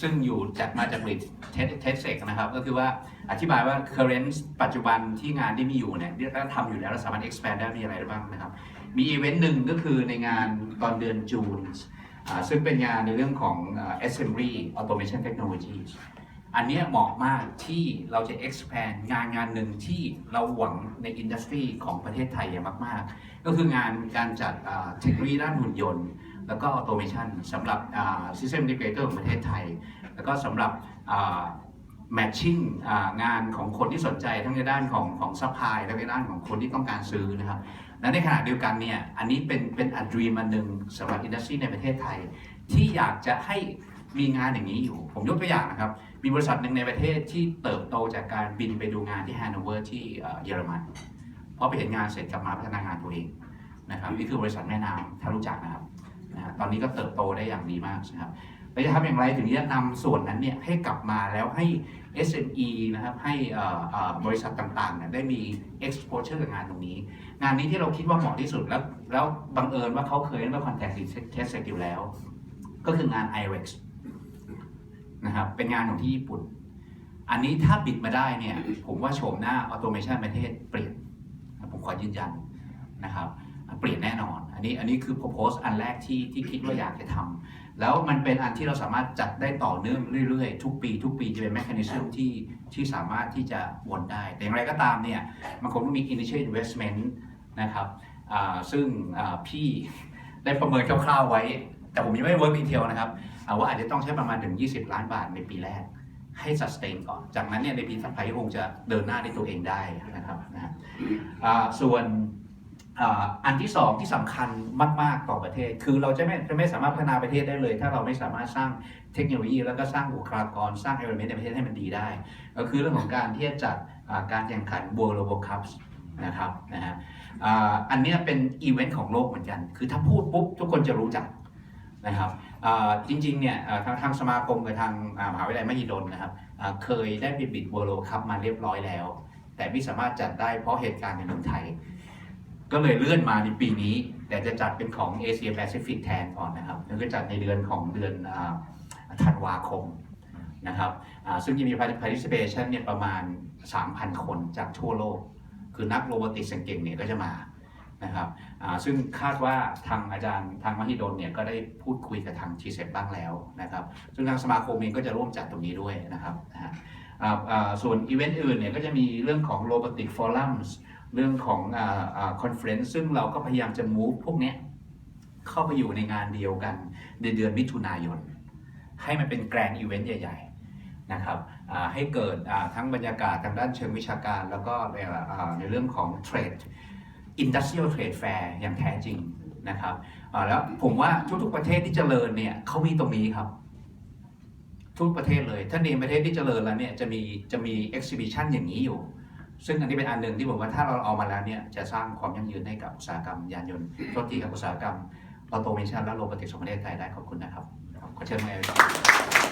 ซึ่งอยู่จากมาจากบริษัทเทสเซกนะครับ ก็คือว่าอธิบายว่า current ปัจจุบันที่งานที่มีอยู่เนี่ยที่เราทำอยู่แล้วเราสามารถ expand ได้มีอะไรบ้างนะครับ มีอีเวนต์หนึ่งก็คือในงานตอนเดือนจูนซึ่งเป็นงานในเรื่องของอ่า assembly automation technology อันนี้เหมาะมากที่เราจะ expand งานงานหนึ่งที่เราหวังในอินดัสทรีของประเทศไทยอย่างมาก ๆ ก็คืองานการจัดเทคโนโลยีด้านหุ่นยนต์ แล้วก็ automation สำหรับอ่า system integrator ของประเทศไทย แล้วก็สำหรับอ่า matching อ่างานของคนที่สนใจทั้งในด้านของของ supply และในด้านของคนที่ต้องการซื้อนะครับและในขณะเดียวกันเนี่ยอันนี้เป็นเป็นอัดรีมอันหนึ่งสำหรับอินดัสทรีในประเทศไทย ที่อยากจะให้มีงานอย่างนี้อยู่ ผมยกตัวอย่างนะครับ มีบริษัทหนึ่งในประเทศที่เติบโตจากการบินไปดูงานที่แฮนโนเวอร์ที่เยอรมันเพราะไปเห็นงานเสร็จกลับมาพัฒนางานตัวเองนะครับนี่คือบริษัทแม่น้ำถ้ารู้จักนะครับ นะฮะตอนนี้ก็เติบโตได้อย่างดีมากนะครับเราจะทำอย่างไรถึงจะนำส่วนนั้นเนี่ยให้กลับมาแล้วให้ SME นะครับให้บริษัทต่างๆเนี่ยได้มี exposure กับงานตรงนี้ งานนี้ที่เราคิดว่าเหมาะที่สุดแล้ว แล้วบังเอิญว่าเขาเคยได้มาคอนแทคเทสเซ็อยู่แล้ว ก็คืองาน IREX นะครับเป็นงานของที่ญี่ปุ่น อันนี้ถ้าบิดมาได้เนี่ยผมว่าโฉมหน้าออโตเมชันประเทศเปลี่ยนผมขอยืนยันนะครับ เปลี่ยนแน่นอน อันนี้อันนี้คือ propose อันแรกที่ที่คิดว่าอยากจะทำแล้วมันเป็นอันที่เราสามารถจัดได้ต่อเนื่องเรื่อยๆ ทุกปี ทุกปีจะเป็น mechanism ที่ที่สามารถที่จะวนได้ แต่อย่างไรก็ตามเนี่ยมันคงต้องมี initial investment นะครับอ่าซึ่งอ่าพี่ได้ประเมินคร่าวๆไว้ แต่ผมยังไม่ work detail นะครับอ่าว่าอาจจะต้องใช้ประมาณถึง 20 ล้านบาทในปีแรกให้ sustain ก่อน จากนั้นเนี่ยในปีถัดไปก็คงจะเดินหน้าด้วยตัวเองได้นะครับนะฮะอ่าส่วน อันที่สองที่สำคัญมาก ๆ ต่อประเทศ คือเราจะไม่จะไม่สามารถพัฒนาประเทศได้เลย ถ้าเราไม่สามารถสร้างเทคโนโลยี แล้วก็สร้างบุคลากรสร้าง environment ในประเทศให้มันดีได้ ก็คือเรื่องของการที่จะจัดการแข่งขัน World World Cups นะครับนะฮะอันนี้เป็นอีเวนต์ของโลกเหมือนกัน คือถ้าพูดปุ๊บทุกคนจะรู้จักนะครับจริงๆเนี่ยทางทางสมาคมกับทางมหาวิทยาลัยมหิดลนะครับเคยได้ไปบิด World World Cup มาเรียบร้อยแล้ว แต่ไม่สามารถจัดได้เพราะเหตุการณ์ในเมืองไทย ก็เลยเลื่อนมาในปีนี้ แต่จะจัดเป็นของเอเชียแปซิฟิกแทนก่อนนะครับแล้วก็จัดในเดือนของเดือนธันวาคมนะครับซึ่งจะมี participation เนี่ยประมาณ 3,000 คนจากทั่วโลก คือนักโรบอติกส์เก่งเนี่ยก็จะมานะครับซึ่งคาดว่าทางอาจารย์ทางมหิดลเนี่ยก็ได้พูดคุยกับทางทีเซบ้างแล้วนะครับ ซึ่งทางสมาคมเองก็จะร่วมจัดตรงนี้ด้วยนะครับส่วนอีเวนต์อื่นเนี่ยก็จะมีเรื่องของ Robotic Forums เรื่องของคอนเฟรนซ์ซึ่งเราก็พยายามจะ move พวกนี้เข้าไปอยู่ในงานเดียวกันในเดือนมิถุนายน ให้มันเป็นแกรนด์อีเวนต์ใหญ่ ๆ นะครับให้เกิดทั้งบรรยากาศทางด้านเชิงวิชาการ แล้วก็ในเรื่องของเทรด Industrial Trade Fair อย่างแท้จริงนะครับแล้วผมว่าทุกๆประเทศที่เจริญเนี่ยเขามีตรงนี้ครับ ทุกประเทศเลย ถ้าในประเทศที่เจริญแล้วเนี่ยจะมีจะมี exhibition อย่างนี้อยู่ ซึ่งอันนี้เป็นอันหนึ่งที่ผมว่าถ้าเราเอามาแล้วเนี่ยจะสร้างความยั่งยืนให้กับอุตสาหกรรมยานยนต์โทษทีกับอุตสาหกรรมออโตเมชันและโรบอติกส์ของประเทศไทยได้ขอบคุณนะครับขอเชิญมาเอง